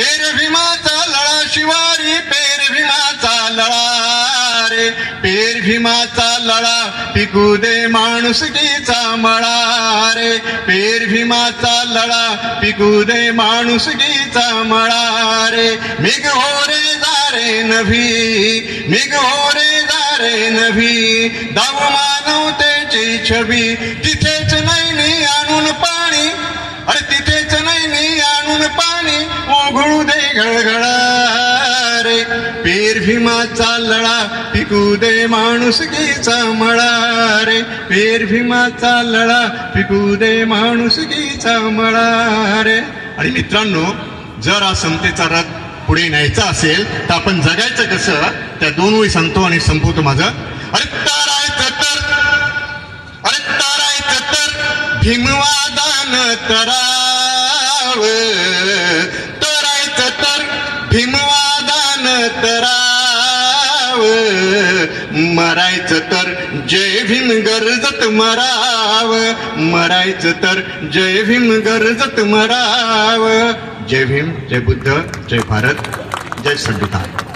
पेर भीमाचा लळा शिवारी पेर भीमाचा लळा रे. पेर भीमाचा लळा पिकू दे माणुसकीचा मळा रे. पेर भीमाचा लळा पिकू दे माणुसकीचा मळा रे. मिग हो रे दारे नभी मिग हो रे दारे नभी. दाव मानवतेची छबी तिथेच नाही आणून पाणी अरे तिथेच नाही आणून पाणी ओघळू दे घळघळा रे पेर भीमाचा लळा पिकू दे माणुसकीचा मळा रे पेर भीमाचा लळा पिकू दे माणुसकीचा मळा रे आणि मित्रांनो जर हा समतेचा रथ पुढे न्यायचा असेल तर आपण जगायचं कसं? त्या दोन वेळी सांगतो आणि संपवतो माझं. अरे तारायचं तर अरे तारायचं तर भीमवादान तराव. भीमवादान तराव मरायचं तर जय भीम गरजत मराव. मरायचं तर जय भीम गरजत मराव. जय भीम जय बुद्ध जय भारत जय संविधान.